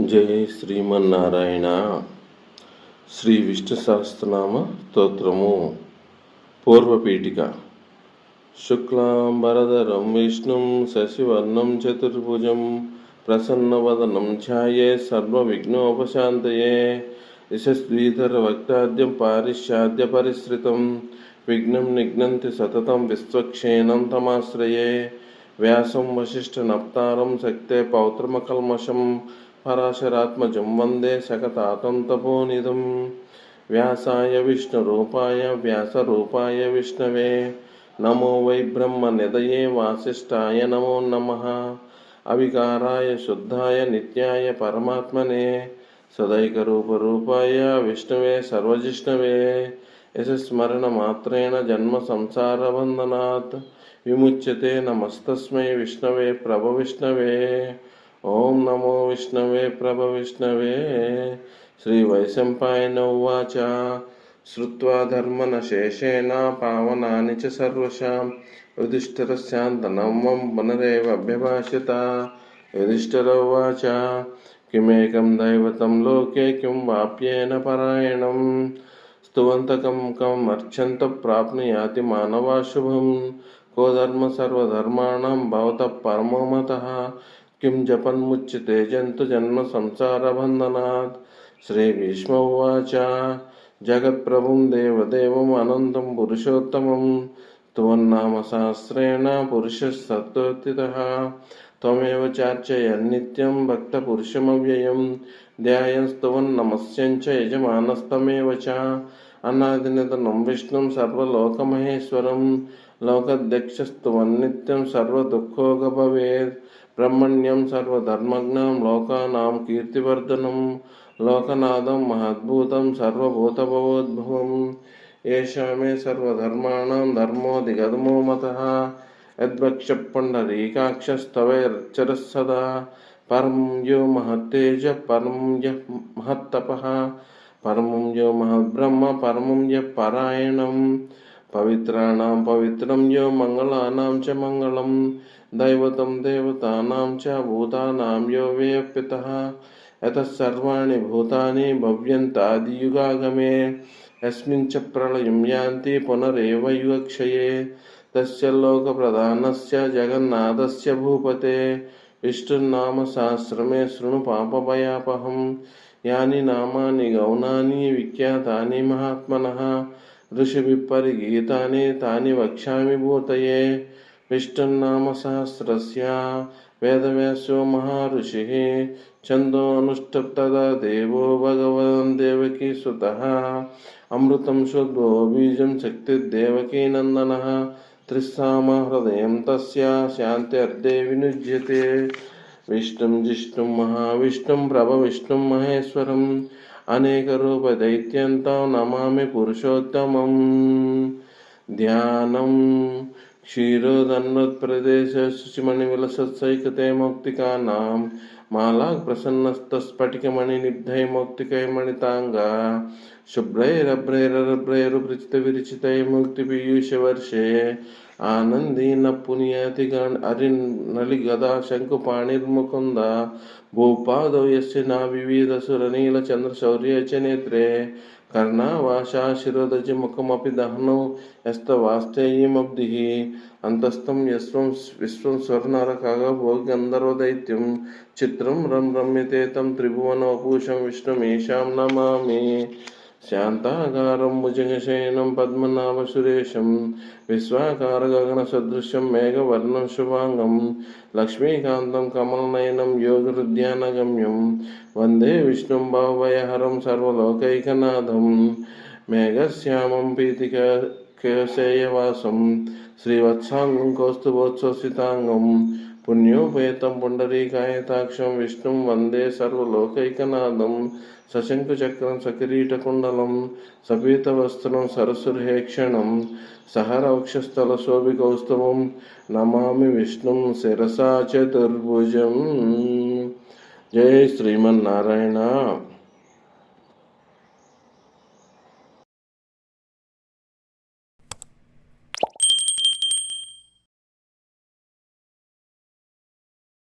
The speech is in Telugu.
జై శ్రీమన్నారాయణ. శ్రీ విష్ణు సహస్రనామ స్తోత్రము. పూర్వపీఠిక. శుక్లాంబరధరం విష్ణుం శశివర్ణం చతుర్భుజం ప్రసన్నవదనం ఛాయే సర్వవిఘ్నోపశాంతయే. యశస్వీధరవక్తాద్యం పారిశాద్య పరిశ్రితం. విఘ్నం నిఘ్నంతి సతతం విశ్వక్షేణం తమాశ్రయే. వ్యాసం వశిష్ఠనప్తారం శక్తే పౌత్రమకల్మషం పరాశరాత్మజం వందే శకతాతం తపోనిధం వ్యాసాయ విష్ణురూపాయ వ్యాసరూపాయ విష్ణవే. నమో వై బ్రహ్మనిదయే వాసిష్ఠాయ నమో నమ. అవికారాయ శుద్ధాయ నిత్యాయ పరమాత్మనే. సదైకరూపరూపాయ విష్ణవే సర్వజిష్ణవే. యశస్మరణమాత్రేణ జన్మ సంసారబంధనాత్ విముచ్యతే నమస్తస్మై విష్ణవే ప్రభ విష్ణవే. ఓం నమో విష్ణవే ప్రభ విష్ణవే. శ్రీ వైశంపాయన ఉవాచ శ్రుత్వా ధర్మనశేషేణ పావనాని చ సర్వశాం. యుధిష్ఠిరస్యాంతనం వం పునరేవ అభ్యభాషిత యుధిష్ఠిర ఉవాచ కిమేకం దైవతం లోకే కిం వాప్యేన పరాయణం. స్తువంతకం కం అర్చంత ప్రాప్నుయాతి మానవాశుభం. శుభం కో ధర్మ సర్వధర్మాణం భవత పరమో किं जपन्मुच्यते जन्तुजन्म संसारबन्धनात् श्रीभीष्म उवाच जगत्प्रभुं देवदेवम् अनन्तं पुरुषोत्तमं त्वन्नामसहस्रेण पुरुषः सत्त्वतितः त्वमेव चार्चयन्नित्यं भक्तपुरुषमव्ययं ध्यायंस्तवन्नमस्यं च यजमानस्तमेव च अनादिनिधनं विष्णुं सर्वलोकमहेश्वरं लोकध्यक्षस्तुवन्नित्यं सर्वदुःखोग भवेत् బ్రహ్మణ్యం సర్వధర్మజ్ఞం లోకానాం కీర్తివర్ధనం లోకనాథం మహద్భూతం సర్వభూతభవోద్భవం ఏషా మే సర్వధర్మాణం ధర్మోధిగతమో మత యద్వక్షపుండరీకాక్షస్తవైర్చరः సదా పరం యో మహత్తేజ పరం య మహత్తప పరమం యో మహద్బ్రహ్మ పరమం య పరాయణం पवित्राणां पवित्रं यो मङ्गलानां च मङ्गलं। दैवतं देवतानां च भूतानां यो व्यपितः यतः सर्वाणि भूतानि भव्यन्तादियुगागमे। यस्मिन् च प्रलयं यान्ति पुनरेव युगक्षये। तस्य लोकप्रधानस्य जगन्नाथस्य भूपते। विष्णुर्नामशास्त्रमे शृणु पापभयापहं यानि नामानि गौणानि विख्यातानि महात्मनः। ऋषिभिः परिगीतानि तानि वक्ष्यामि भूतये विष्णुनामसहस्रस्य वेदव्यासो महर्षिः छन्दोऽनुष्ठप्तदा देवो भगवान् देवकीसुतः अमृतं शुद्धो बीजं शक्तिर्देवकीनन्दनः त्रिस्सामहृदयं तस्य शान्त्यर्धे विनुज्यते विष्णुं जिष्णुं महाविष्णुं प्रभविष्णुं महेश्वरम् अनेकरूपदैत्यन्तं नमामि पुरुषोत्तमम् ध्यानम् क्षीरोदन्नोत्प्रदेश शुचिमणिविलसत्सैकते मौक्तिकानां मालाः प्रसन्नस्तस्फटिकमणिनिब्धै मौक्तिकैर्मणिताङ्गा शुभ्रैरभ्रैरभ्रैरुपृचितविरचितै मुक्तिपीयूषवर्षे आनन्दीन पुनीयति अरिनलिगदा शङ्कुपाणिर्मुकुन्द भूपादौ यस्य नाविविधसुरनीलचन्द्रशौर्ये च नेत्रे कर्णावाशा शिरोदजिमुखमपि दहनौ यस्तवास्तेयमब्धिः अन्तस्थं यस्वं विश्वं स्वर्णरखगभोगन्धर्वदैत्यं चित्रं रं रम्यते तं त्रिभुवनवपूषं विष्णुमीशां नमामि शान्ताकारं भुजगशयनं पद्मनाभसुरेशं विश्वाकारगगनसदृशं मेघवर्णं शुभाङ्गं लक्ष्मीकान्तं कमलनयनं योगहृद्यानगम्यं वन्दे विष्णुं भावभयहरं सर्वलोकैकनाथं मेघश्यामं पीतिकेशयवासं श्रीवत्साङ्गं कौस्तुभोत्सवसिताङ्गं पुण्योपेतं पुण्डरीकायताक्षं विष्णुं वन्दे सर्वलोकैकनाथं सशङ्कुचक्रं सकिरीटकुण्डलं सपीतवस्त्रं सरसुर्हेक्षणं सहरवक्षस्थलशोभिकौस्तुभं नमामि विष्णुं शिरसा चतुर्भुजम् जय श्रीमन्नारायण